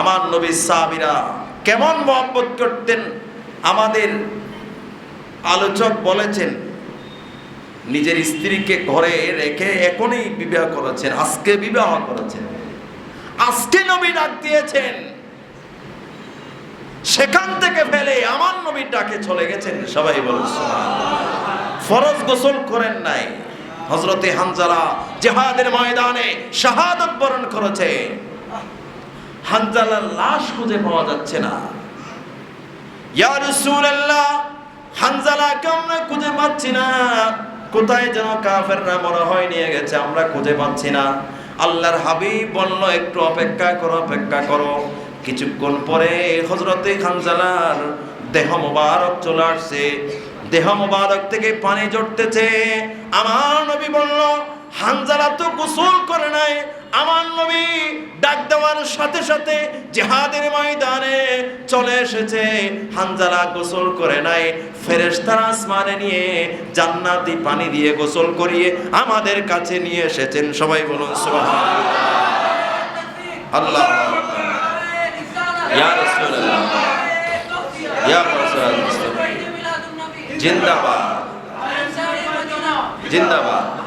আমার নবী সাহাবিরা কেমন মহব্বত করতেন? আমাদের আলোচক বলেছেন, নিজের স্ত্রীকে ঘরে রেখে এখনই বিবাহ করেছেন, আজকে বিবাহ করেছেন। আজকে নবী ডাক দিয়েছেন। সেখান থেকে ফেলে আমার নবীর ডাকে চলে গেছেন, সবাই বলুন ফরজ গোসল করেন নাই। হজরতে হানজালা জেহাদের ময়দানে শাহাদত বরণ করেছে। হানজালার লাশ খুঁজে পাওয়া যাচ্ছে না। ইয়া রাসূলুল্লাহ হানজালাকে আমরা খুঁজে পাচ্ছি না? কোথায় যেন কাফেররা মনে হয় নিয়ে গেছে, আমরা খুঁজে পাচ্ছি না। আল্লাহর হাবিব বলল, একটু অপেক্ষা করো অপেক্ষা করো। কিছুক্ষণ পরে হজরতে হানজালার দেহ মোবারক চলে আসছে। দেহ মোবারক থেকে পানি জড়তেছে। আমার নবী বলল হানজালা তো গোসল করে নাই। আমার নবী ডাক দেওয়ার সাথে সাথে জেহাদের ময়দানে চলে এসেছে। হানজালা গোসল করে নাই। ফেরেশতারা আসমানে নিয়ে জান্নাতি পানি দিয়ে গোসল করিয়ে আমাদের কাছে নিয়ে এসেছেন। সবাই বলুন আল্লাহ। জিন্দাবাদ। জিন্দাবাদ।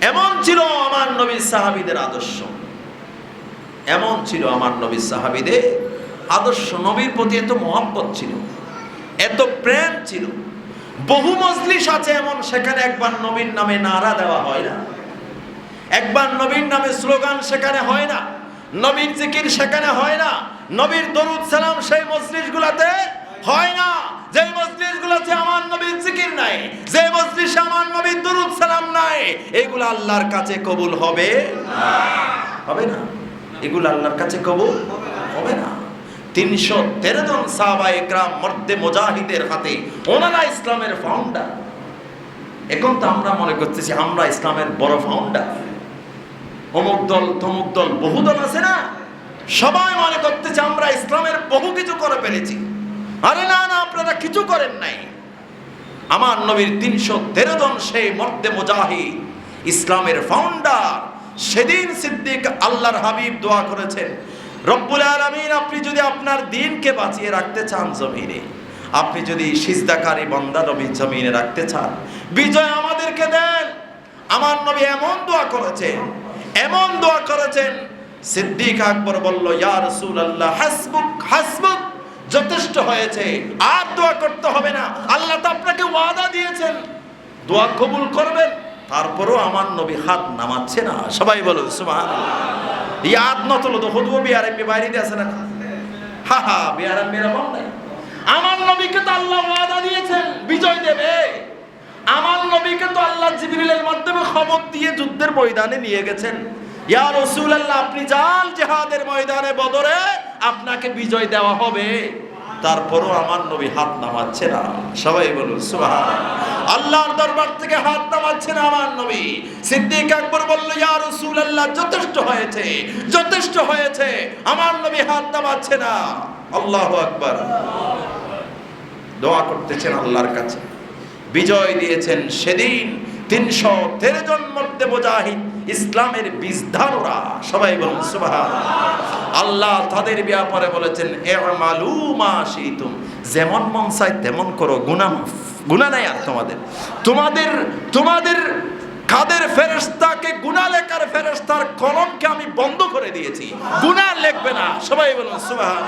এমন ছিল আমার নবীর সাহাবীদের আদর্শ। এমন ছিল আমার নবীর সাহাবীদের আদর্শ। নবীর প্রতি এত মহব্বত ছিল, এত প্রেম ছিল। বহু মজলিস আছে এমন, সেখানে একবার নবীর নামে নারা দেওয়া হয় না। একবার নবীর নামে স্লোগান সেখানে হয় না। নবীর জিকির সেখানে হয় না। নবীর দরুদ সালাম সেই মজলিসগুলোতে হয় না। যে মজলিসগুলোতে আমার নবীর জিকির নাই যে মজলিসে আমার এগুলো আল্লাহর কাছে কবুল হবে হবে না। এগুলো আল্লাহর কাছে কবুল হবে না। তিনশো তেরো জন সাহাবা একরাম মর্দে মোজাহিদের হাতে ওনারা ইসলামের ফাউন্ডার এখন তো আমরা মনে করতেছি আমরা ইসলামের বড় ফাউন্ডার অমুক দল, তমুক দল, বহু দল আছে না? সবাই মনে করতেছে আমরা ইসলামের বহু কিছু করে ফেলেছি। আরে না না, আপনারা কিছু করেন নাই। আমার নবীর তিনশো তেরো জন সেই মর্দে মুজাহিদ। ইসলামের ফাউন্ডার সেদিন সিদ্দিক আল্লাহর হাবিব দোয়া করেছেন, রব্বুল আলমিন, আপনি যদি আপনার দিনকে বাঁচিয়ে রাখতে চান জমিনে, আপনি যদি সিজদাকারী বন্দা নবী জমিনে রাখতে চান, বিজয় আমাদেরকে দেন। আমার নবী এমন দোয়া করেছেন, এমন দোয়া করেছেন, সিদ্দিক আকবর বলল, ইয়া রাসূলুল্লাহ হাসবুক যথেষ্ট হয়েছে। আর দোয়া করতে হবে না। আল্লাহ তো আপনাকে ওয়াদা দিয়েছেন। দোয়া কবুল করবেন। তারপরও আমার নবী হাত নামাচ্ছে না। সবাই বলুন, সুবহানাল্লাহ। ইয়াদ নতল তো হদুও বিয়ারে মে বাইরে আছে না? হা হা বিয়ারে মেরা বল নাই। আমার নবীকে তো আল্লাহ ওয়াদা দিয়েছেন। বিজয় দেবে। আমার নবীকে তো আল্লাহ জিবরিলের মাধ্যমে খবর দিয়ে যুদ্ধের ময়দানে নিয়ে গেছেন। ইয়া রাসূলুল্লাহ, আপনি যান জিহাদের ময়দানে বদরে আপনাকে বিজয় দেওয়া হবে। তারপরও আমার নবী হাত নামাচ্ছে না। সবাই বলুন সুবহান আল্লাহর দরবার থেকে হাত নামাচ্ছে না আমার নবী। সিদ্দিক আকবর বলল, ইয়া রাসূলুল্লাহ, যথেষ্ট হয়েছে যথেষ্ট হয়েছে। আমার নবী হাত নামাচ্ছে না। আল্লাহু আকবার। দোয়া করতেছেন আল্লাহর কাছে। বিজয় দিয়েছেন সেদিন তিনশো তেরো জন মধ্যে মুজাহিদ ইসলামের বীজধাররা। সবাই বলুন, সুবহান। আল্লাহ তাদের ব্যাপারে বলেছেন এমালু মা শিতুম। যেমন মন চাই তেমন করো। গুনাহ গুনাহ নাই আর তোমাদের। তোমাদের তোমাদের কাদের ফেরেশতাকে গুনাহ লেখার ফেরেশতার কলমকে আমি বন্ধ করে দিয়েছি। গুনাহ লেখবে না। সবাই বলুন, সুবহান।